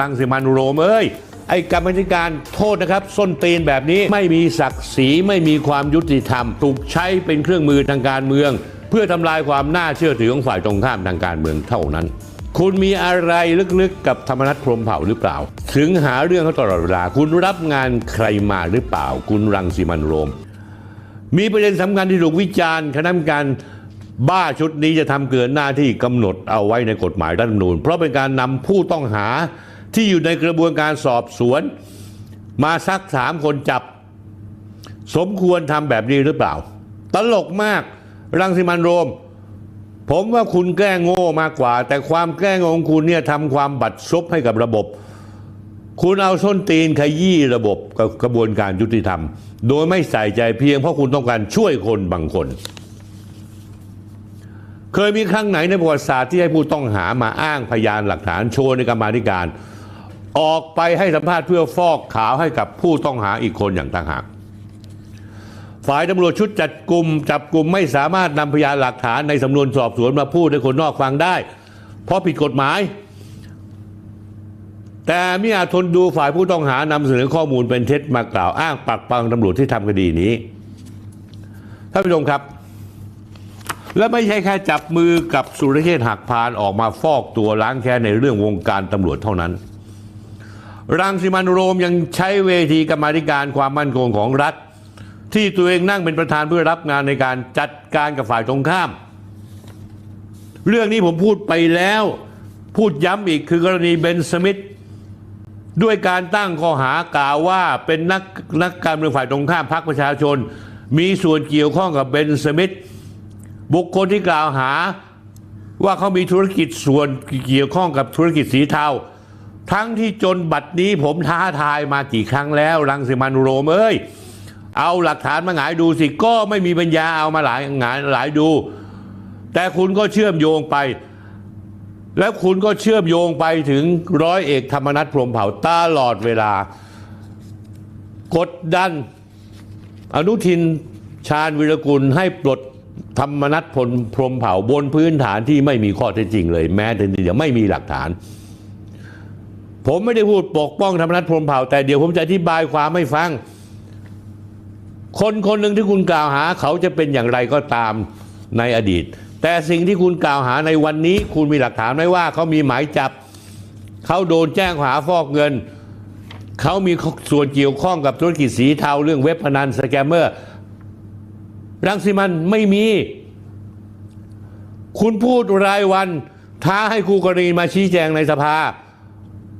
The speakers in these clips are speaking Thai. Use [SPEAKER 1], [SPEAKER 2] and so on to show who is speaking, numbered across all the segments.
[SPEAKER 1] รังสิมันโรมเอ้ยไอ้กรรมธิการโทษนะครับ ส้นตีนแบบนี้ไม่มีศักดิ์ศรีไม่มีความยุติธรรม ถูกใช้เป็นเครื่องมือทางการเมือง เพื่อทำลายความน่าเชื่อถือของฝ่ายตรงข้ามทางการเมืองเท่านั้น คุณมีอะไรลึกๆกับธรรมนัฐพรมเผ่าหรือเปล่า ถึงหาเรื่องเขาตลอดเวลา คุณรับงานใครมาหรือเปล่า คุณรังสิมันโรม มีประเด็นสำคัญที่ถูกวิจารณ์คณะกรรมการบ้าชุดนี้จะทำเกินหน้าที่กำหนดเอาไว้ในกฎหมายรัฐธรรมนูญเพราะเป็นการนำผู้ต้องหา ที่อยู่ในกระบวนการสอบสวน มาซักถามคนจับ สมควรทำแบบนี้หรือเปล่า ตลกมากรังสิมันโรม ผมว่าคุณแกล้งโง่มากกว่า แต่ความแกล้งโง่ของคุณเนี่ยทำความบัดซบให้กับระบบ คุณเอาส้นตีนขยี้ระบบกับกระบวนการยุติธรรม โดยไม่ใส่ใจเพียงเพราะคุณต้องการช่วยคนบางคนเคยมีครั้งไหนในประวัติศาสตร์ที่ให้ผู้ต้องหามาอ้างพยานหลักฐานโชว์ในกรรมาธิการ ออกไปให้สัมภาษณ์เพื่อฟอกขาวให้กับผู้ต้องหาอีกคนอย่างต่างหากฝ่ายตำรวจชุดจัดกลุ่มจับกลุ่มไม่สามารถนำพยานหลักฐานในสำนวนสอบสวนมาพูดให้คนนอกฟังได้ เพราะผิดกฎหมาย แต่ไม่อาจทนดูฝ่ายผู้ต้องหานำเสนอข้อมูลเป็นเท็จมากล่าวอ้างปักปังตำรวจที่ทำคดีนี้ท่านผู้ชมครับ และไม่ใช่แค่จับมือกับสุรเชษฐ์หักพานออกมาฟอกตัวล้างแค้นในเรื่องวงการตำรวจเท่านั้น รังสิมันโรมยังใช้เวทีกรรมาธิการความมั่นคงของรัฐ ที่ตัวเองนั่งเป็นประธานเพื่อรับงานในการจัดการกับฝ่ายตรงข้าม เรื่องนี้ผมพูดไปแล้ว พูดย้ำอีกคือกรณีเบนสมิธด้วยการตั้งข้อหากล่าวว่าเป็นนักนักการเมืองฝ่ายตรงข้ามพรรคประชาชน มีส่วนเกี่ยวข้องกับเบนสมิธบุคคลที่กล่าวหาว่าเขามีธุรกิจส่วนเกี่ยวข้องกับธุรกิจสีเทา ทั้งที่จนบัตรนี้ผมท้าทายมากี่ครั้งแล้วรังสิมันโรมเอ้ยเอาหลักฐานมาหงายดูสิก็ไม่มีปัญญาเอามาหลายหงายหลายดู แต่คุณก็เชื่อมโยงไป แล้วคุณก็เชื่อมโยงไปถึงร้อยเอกธรรมนัฐพรมเผ่าตลอดเวลา กดดัน อนุทินชาญวิรกุลให้ปลดธรรมนัฐพลพรมเผ่าบนพื้นฐานที่ไม่มีข้อเท็จจริงเลย แม้แต่นิดเดียวไม่มีหลักฐาน ผมไม่ได้พูดปกป้องธรรมนัฐพรมเผ่า แต่เดี๋ยวผมจะอธิบายความไม่ฟัง คนคนหนึ่งที่คุณกล่าวหาเขาจะเป็นอย่างไรก็ตามในอดีต แต่สิ่งที่คุณกล่าวหาในวันนี้ คุณมีหลักฐานไหมว่า เขามีหมายจับ เขาโดนแจ้งข้อหาฟอกเงิน เขามีส่วนเกี่ยวข้องกับธุรกิจสีเทาเรื่องเว็บพนันสแกมเมอร์รังสิมันไม่มี คุณพูดรายวัน ท้าให้คู่กรณีมาชี้แจงในสภา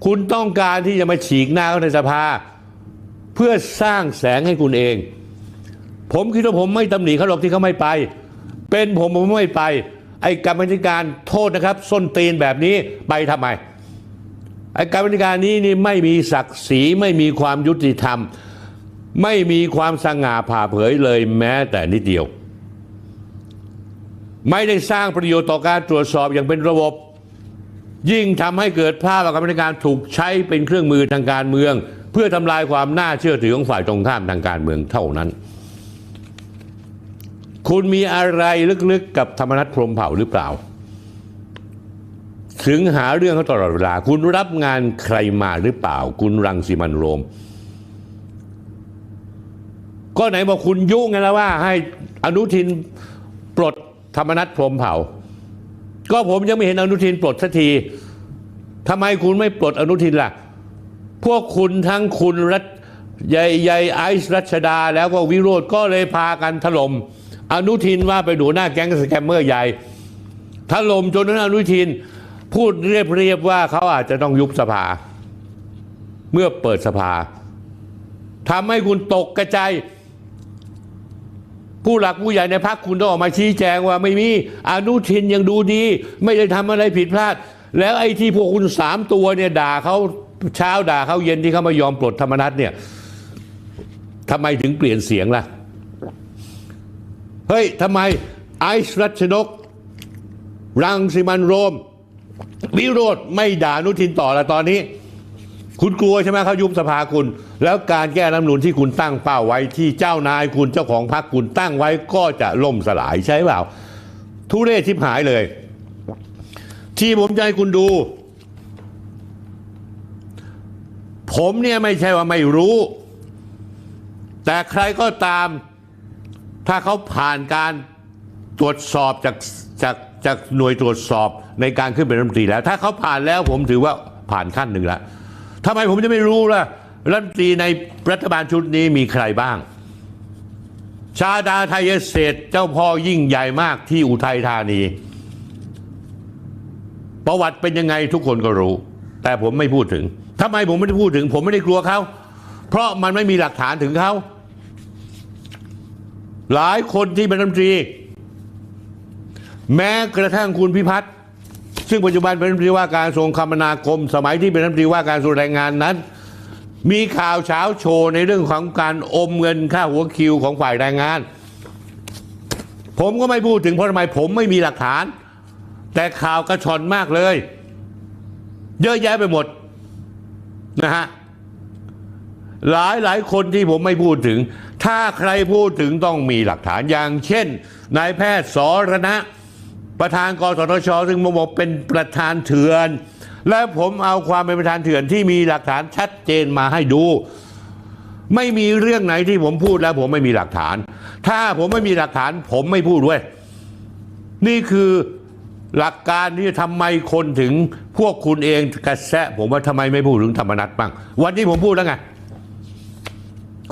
[SPEAKER 1] คุณต้องการที่จะมาฉีกหน้าเขาในสภา เพื่อสร้างแสงให้คุณเอง ผมคิดว่าผมไม่ตำหนิเขาหรอกที่เขาไม่ไป เป็นผมผมไม่ไป ไอ้กรรมธิการโทษนะครับ ส้นตีนแบบนี้ไปทำไมไอ้กรรมธิการนี้นี่ไม่มีศักดิ์ศรีไม่มีความยุติธรรม ไม่มีความสง่าผ่าเผยเลยแม้แต่นิดเดียว ไม่ได้สร้างประโยชน์ต่อการตรวจสอบอย่างเป็นระบบ ยิ่งทำให้เกิดภาพว่ากรรมธิการถูกใช้เป็นเครื่องมือทางการเมือง เพื่อทำลายความน่าเชื่อถือของฝ่ายตรงข้ามทางการเมืองเท่านั้น คุณมีอะไรลึกๆกับธรรมนัฐพรหมเผ่าหรือเปล่า ถึงหาเรื่องเขาตลอดเวลา คุณรับงานใครมาหรือเปล่า คุณรังสิมันโรม ก็ไหนบอกคุณยุ่งไงแล้วว่า ให้อนุทินปลดธรรมนัฐพรหมเผ่า ก็ผมยังไม่เห็นอนุทินปลดสักทีทำไมคุณไม่ปลดอนุทินล่ะ พวกคุณทั้งคุณรัฐยายยายไอซ์รัชดา แล้วก็วิโรธก็เลยพากันถล่มอนุทินว่าไปดูหน้าแก๊งสแกมเมอร์ใหญ่ถล่มจนนั้นอนุทิน พูดเรียบๆว่าเขาอาจจะต้องยุบสภา เมื่อเปิดสภาทำให้คุณตกกระจาย ผู้หลักผู้ใหญ่ในพักคุณต้องออกมาชี้แจงว่าไม่มีอนุทินยังดูดี ไม่ได้ทำอะไรผิดพลาด แล้วไอ้ที่พวกคุณสามตัวเนี่ยด่าเขาเช้าด่าเขาเย็นที่เขาไม่ยอมปลดธรรมนัฐเนี่ยทำไมถึงเปลี่ยนเสียงล่ะ เฮ้ยทำไมไอซ์รัชนก รังสิมันโรม วิโรธไม่ด่านุทินต่อละตอนนี้ คุณกลัวใช่ไหมเขายุบสภาคุณ แล้วการแก้รัฐมนูญที่คุณตั้งเป้าไว้ที่เจ้านายคุณเจ้าของพรรคคุณตั้งไว้ก็จะล่มสลายใช่เปล่า ทุเรศชิบหายเลย ที่ผมจะให้คุณดู ผมเนี่ยไม่ใช่ว่าไม่รู้ แต่ใครก็ตาม ถ้าเขาผ่านการตรวจสอบจากจากจากหน่วยตรวจสอบในการขึ้นเป็นรัฐมนตรีแล้ว ถ้าเขาผ่านแล้วผมถือว่าผ่านขั้นหนึ่งแล้ว ทำไมผมจะไม่รู้ล่ะรัฐมนตรีในรัฐบาลชุดนี้มีใครบ้าง ชาดาไทยเศรษฐเจ้าพ่อยิ่งใหญ่มากที่อุทัยธานี ประวัติเป็นยังไงทุกคนก็รู้ แต่ผมไม่พูดถึงทำไมผมไม่ได้พูดถึง ผมไม่ได้กลัวเขา เพราะมันไม่มีหลักฐานถึงเขา หลายคนที่เป็นรัฐมนตรี แม้กระทั่งคุณพิพัฒน์ ซึ่งปัจจุบันเป็นรัฐมนตรีว่าการกระทรวงคมนาคม สมัยที่เป็นรัฐมนตรีว่าการกระทรวงแรงงานนั้น มีข่าวเช้าโชว์ในเรื่องของการอมเงินค่าหัวคิวของฝ่ายแรงงาน ผมก็ไม่พูดถึงเพราะทำไมผมไม่มีหลักฐาน แต่ข่าวกระชอนมากเลย เยอะแยะไปหมดนะฮะหลายหลายคนที่ผมไม่พูดถึง ถ้าใครพูดถึงต้องมีหลักฐานอย่างเช่นนายแพทย์สรณะ ประธานกสทช ซึ่งมบอกเป็นประธานเถื่อน และผมเอาความเป็นประธานเถื่อนที่มีหลักฐานชัดเจนมาให้ดู ไม่มีเรื่องไหนที่ผมพูดแล้วผมไม่มีหลักฐาน ถ้าผมไม่มีหลักฐานผมไม่พูดด้วย นี่คือหลักการที่ทำไมคนถึงพวกคุณเองกระแสะผมว่าทำไมไม่พูดถึงธรรมนัตบ้าง วันนี้ผมพูดแล้วไง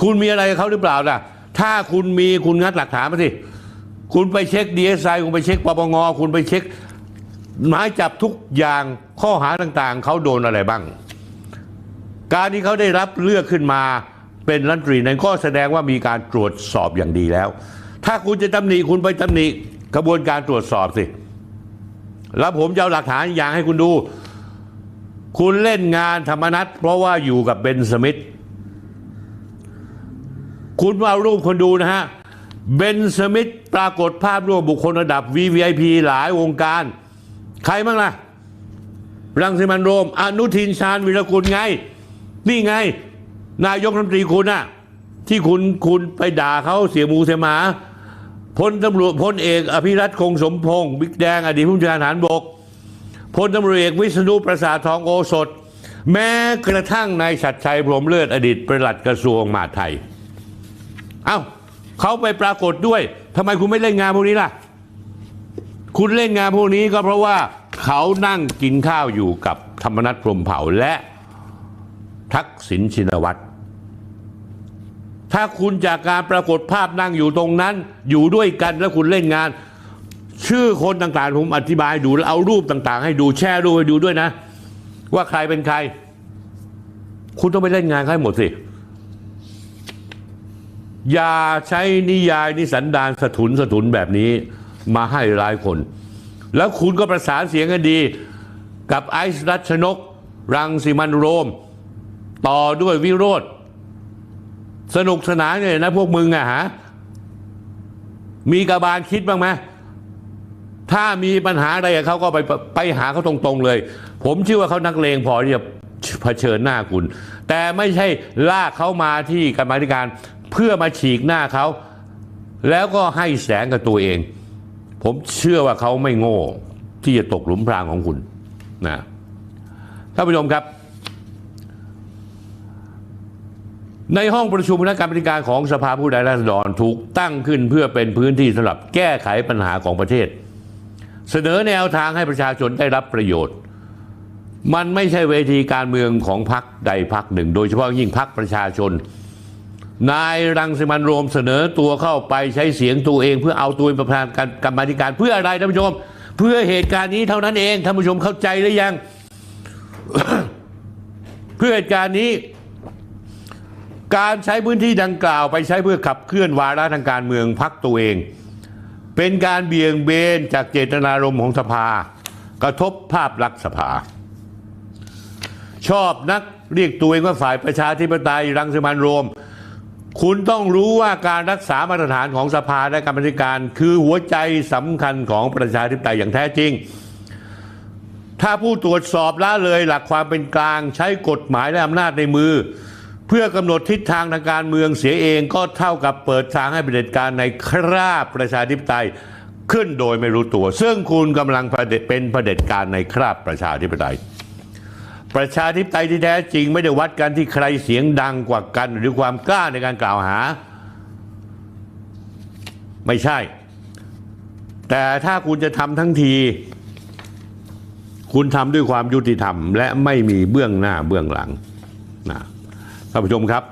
[SPEAKER 1] คุณมีอะไรเขาหรือเปล่าล่ะ ถ้าคุณมีคุณงัดหลักฐานมาสิ คุณไปเช็คดีเอสไอคุณไปเช็คปปงคุณไปเช็คหมายจับทุกอย่างข้อหาต่างๆ เขาโดนอะไรบ้าง การที่เขาได้รับเลือกขึ้นมาเป็นรัฐมนตรีนั้นก็แสดงว่ามีการตรวจสอบอย่างดีแล้ว ถ้าคุณจะตำหนิคุณไปตำหนิกระบวนการตรวจสอบสิ แล้วผมจะเอาหลักฐานอย่างให้คุณดู คุณเล่นงานธรรมนัตเพราะว่าอยู่กับเบนสมิธ คุณมาเอารูปคนดูนะฮะ เบนสมิธปรากฏภาพร่วมบุคคลระดับ VVIP หลายวงการ ใครบ้างล่ะ รังสิมันโรม อนุทินชาญวิรกุลไง นี่ไง นายกรัฐมนตรีคุณน่ะที่คุณคุณไปด่าเขาเสียหมูเสียหมาพลตำรวจพลเอก อภิรัตคงสมพงศ์บิ๊กแดง อดีตผู้บัญชาการทหารบกพลตำรวจเอกวิษณุประสาททองโอสถ แม้กระทั่งนายชัดชัยพรหมเลิศอดีตประหลัดกระทรวงมหาดไทย เอ้า เขาไปปรากฏด้วยทำไมคุณไม่เล่นงานพวกนี้ล่ะ คุณเล่นงานพวกนี้ก็เพราะว่าเขานั่งกินข้าวอยู่กับธรรมนัฐพรมเผ่าและทักษิณชินวัตรถ้าคุณจากการปรากฏภาพนั่งอยู่ตรงนั้น อยู่ด้วยกันแล้วคุณเล่นงาน ชื่อคนต่างๆ ผมอธิบายดูแล้วเอารูปต่างๆ ให้ดูแชร์รูปให้ดูด้วยนะ ว่าใครเป็นใคร คุณต้องไปเล่นงานเขาให้หมดสิ อย่าใช้นิยายนิสันดานสะทุนสะทุนแบบนี้มาให้ร้ายคน แล้วคุณก็ประสานเสียงกันดี กับไอซ์รัชนก รังสิมันโรม ต่อด้วยวิโรธสนุกสนานเลยนะพวกมึงอะฮะมีกระบาลคิดบ้างไหมถ้ามีปัญหาอะไรเขาก็ไปไปหาเขาตรงๆเลย ผมเชื่อว่าเขานักเลงพอที่จะเผชิญหน้าคุณ แต่ไม่ใช่ลากเขามาที่กรรมธิการ เพื่อมาฉีกหน้าเขาแล้วก็ให้แสงกับตัวเอง ผมเชื่อว่าเขาไม่โง่ ที่จะตกหลุมพรางของคุณนะท่านผู้ชมครับ ในห้องประชุมคณะกรรมการของสภาผู้แทนราษฎรถูกตั้งขึ้นเพื่อเป็นพื้นที่สำหรับแก้ไขปัญหาของประเทศ เสนอแนวทางให้ประชาชนได้รับประโยชน์ มันไม่ใช่เวทีการเมืองของพรรคใดพรรคหนึ่ง โดยเฉพาะยิ่งพรรคประชาชน นายรังสิมันโรมเสนอตัวเข้าไปใช้เสียงตัวเองเพื่อเอาตัวเป็นประธานกรรมธิการเพื่ออะไรท่านผู้ชม เพื่อเหตุการณ์นี้เท่านั้นเองท่านผู้ชมเข้าใจหรือยัง เพื่อเหตุการณ์นี้ การใช้พื้นที่ดังกล่าวไปใช้เพื่อขับเคลื่อนวาระทางการเมืองพักตัวเอง เป็นการเบี่ยงเบนจากเจตนารมณ์ของสภา กระทบภาพลักษณ์สภา ชอบนักเรียกตัวเองว่าฝ่ายประชาธิปไตยรังสิมันโรม คุณต้องรู้ว่าการรักษามาตรฐานของสภาและกรรมธิการ คือหัวใจสำคัญของประชาธิปไตยอย่างแท้จริง ถ้าผู้ตรวจสอบละเลยหลักความเป็นกลางใช้กฎหมายและอำนาจในมือ เพื่อกำหนดทิศทางทางการเมืองเสียเองก็เท่ากับเปิดทางให้เผด็จการในคราบประชาธิปไตยขึ้นโดยไม่รู้ตัว ซึ่งคุณกำลังเป็นเผด็จการในคราบประชาธิปไตย ประชาธิปไตยที่แท้จริงไม่ได้วัดกันที่ใครเสียงดังกว่ากัน หรือความกล้าในการกล่าวหา ไม่ใช่ แต่ถ้าคุณจะทำทั้งที คุณทำด้วยความยุติธรรม และไม่มีเบื้องหน้าเบื้องหลังนะท่านผู้ชมครับ